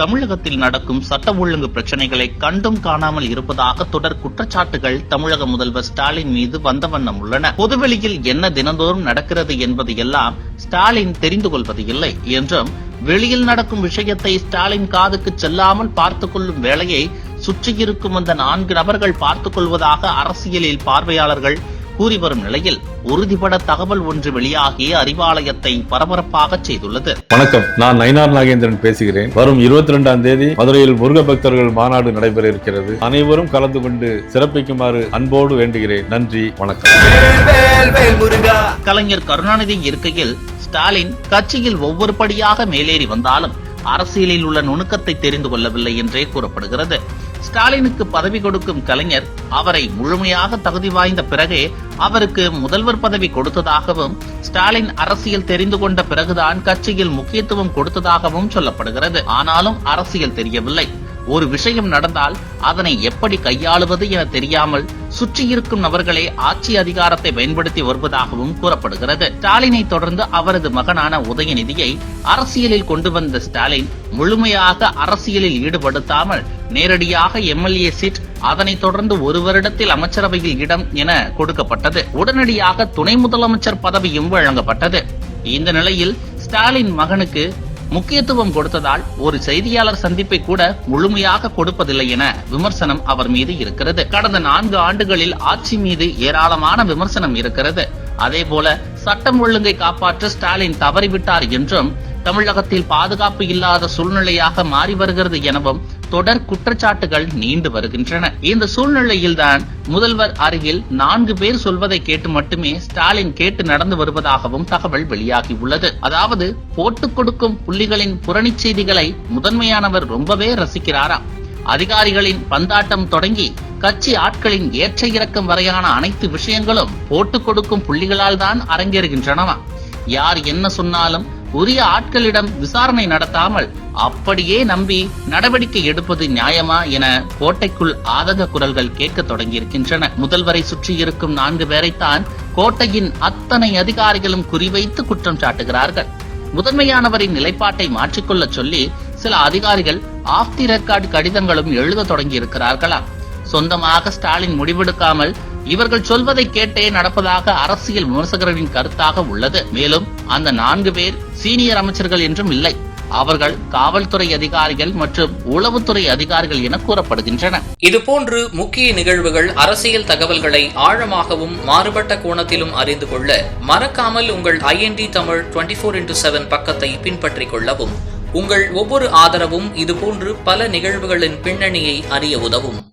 தமிழகத்தில் நடக்கும் சட்ட ஒழுங்கு பிரச்சனைகளை கண்டும் காணாமல் இருப்பதாக தொடர் குற்றச்சாட்டுகள் தமிழக முதல்வர் ஸ்டாலின் மீது வந்த வண்ணம் உள்ளன. பொதுவெளியில் என்ன தினந்தோறும் நடக்கிறது என்பது எல்லாம் ஸ்டாலின் தெரிந்து கொள்வது இல்லை என்றும் வெளியில் நடக்கும் விஷயத்தை ஸ்டாலின் காதுக்கு செல்லாமல் பார்த்துக் கொள்ளும் வேலையை சுற்றியிருக்கும் அந்த நான்கு நபர்கள் பார்த்துக் கொள்வதாக அரசியலில் பார்வையாளர்கள் கூறி வரும் நிலையில் உறுதிபட தகவல் ஒன்று வெளியாகி அறிவாலயத்தை பரபரப்பாக செய்துள்ளது. வணக்கம். நான் நயினார் நாகேந்திரன் பேசுகிறேன். வரும் இருபத்தி ரெண்டாம் தேதி மதுரையில் முருக பக்தர்கள் மாநாடு நடைபெற இருக்கிறது. அனைவரும் கலந்து கொண்டு சிறப்பிக்குமாறு அன்போடு வேண்டுகிறேன். நன்றி. வணக்கம். கலைஞர் கருணாநிதி இருக்கையில் ஸ்டாலின் கட்சியில் ஒவ்வொரு படியாக மேலேறி வந்தாலும் அரசியலில் உள்ள நுணுக்கத்தை தெரிந்து கொள்ளவில்லை என்றே கூறப்படுகிறது. ஸ்டாலினுக்கு பதவி கொடுக்கும் கலைஞர் அவரை முழுமையாக தகுதி வாய்ந்த பிறகே அவருக்கு முதல்வர் பதவி கொடுத்ததாகவும் ஸ்டாலின் அரசியல் தெரிந்து கொண்ட பிறகுதான் கட்சியில் முக்கியத்துவம் கொடுத்ததாகவும் சொல்லப்படுகிறது. ஆனாலும் அரசியல் தெரியவில்லை. ஒரு விஷயம் நடந்தால் அதனை எப்படி கையாளுவது என தெரியாமல் சுற்றியிருக்கும் நபர்களே ஆட்சி அதிகாரத்தை பயன்படுத்தி வருவதாகவும் கூறப்படுகிறது. ஸ்டாலினை தொடர்ந்து அவரது மகனான உதயநிதியை அரசியலில் கொண்டு வந்த ஸ்டாலின் முழுமையாக அரசியலில் ஈடுபடுத்தாமல் நேரடியாக எம்எல்ஏ சீட் அதனைத் தொடர்ந்து ஒரு வருடத்தில் அமைச்சரவையில் இடம் என கொடுக்கப்பட்டது. உடனடியாக துணை முதலமைச்சர் பதவியும் வழங்கப்பட்டது. இந்த நிலையில் ஸ்டாலின் மகனுக்கு முக்கியத்துவம் கொடுத்ததால் ஒரு செய்தியாளர் சந்திப்பை கூட முழுமையாக கொடுப்பதில்லை என விமர்சனம் அவர் மீது இருக்கிறது. கடந்த நான்கு ஆண்டுகளில் ஆட்சி மீது ஏராளமான விமர்சனம் இருக்கிறது. அதேபோல சட்டம் ஒழுங்கை காப்பாற்ற ஸ்டாலின் தவறிவிட்டார் என்றும் தமிழகத்தில் பாதுகாப்பு இல்லாத சூழ்நிலையாக மாறி வருகிறது எனவும் தொடர் குற்றச்சாட்டுகள் நீண்டு வருகின்றன. இந்த சூழ்நிலையில்தான் முதல்வர் அருகில் நான்கு பேர் சொல்வதை கேட்டு மட்டுமே ஸ்டாலின் கேட்டு நடந்து வருவதாகவும் தகவல் வெளியாகியுள்ளது. அதாவது போட்டு கொடுக்கும் புள்ளிகளின் புரணி செய்திகளை முதன்மையானவர் ரொம்பவே ரசிக்கிறாராம் அதிகாரிகளின் பந்தாட்டம் தொடங்கி கட்சி ஆட்களின் ஏற்ற இறக்கம் வரையான அனைத்து விஷயங்களும் போட்டு கொடுக்கும் புள்ளிகளால் தான் அரங்கேறுகின்றனவா? யார் என்ன சொன்னாலும் உரிய ஆட்களிடம் விசாரணை நடத்தாமல் அப்படியே நம்பி நடவடிக்கை எடுப்பது நியாயமா என கோட்டைக்குள் ஆதக குரல்கள் கேட்க தொடங்கியிருக்கின்றன. முதல்வரை சுற்றி இருக்கும் நான்கு பேரைத்தான் கோட்டையின் அத்தனை அதிகாரிகளும் குறிவைத்து குற்றம் சாட்டுகிறார்கள். முதன்மையானவரின் நிலைப்பாட்டை மாற்றிக்கொள்ள சொல்லி சில அதிகாரிகள் ஆஃப் தி ரெக்கார்டு கடிதங்களும் எழுத தொடங்கி இருக்கிறார்களா சொந்தமாக ஸ்டாலின் முடிவெடுக்காமல் இவர்கள் சொல்வதை கேட்டே நடப்பதாக அரசியல் விமர்சகர்களின் கருத்தாக உள்ளது. மேலும் அந்த நான்கு பேர் சீனியர் அமைச்சர்கள் என்றும் இல்லை. அவர்கள் காவல்துறை அதிகாரிகள் மற்றும் உளவுத்துறை அதிகாரிகள் என கூறப்படுகின்றன. இதுபோன்று முக்கிய நிகழ்வுகள் அரசியல் தகவல்களை ஆழமாகவும் மாறுபட்ட கோணத்திலும் அறிந்து கொள்ள மறக்காமல் உங்கள் IND Tamil twenty four into seven பக்கத்தை பின்பற்றிக் கொள்ளவும். உங்கள் ஒவ்வொரு ஆதரவும் இதுபோன்று பல நிகழ்வுகளின் பின்னணியை அறிய உதவும்.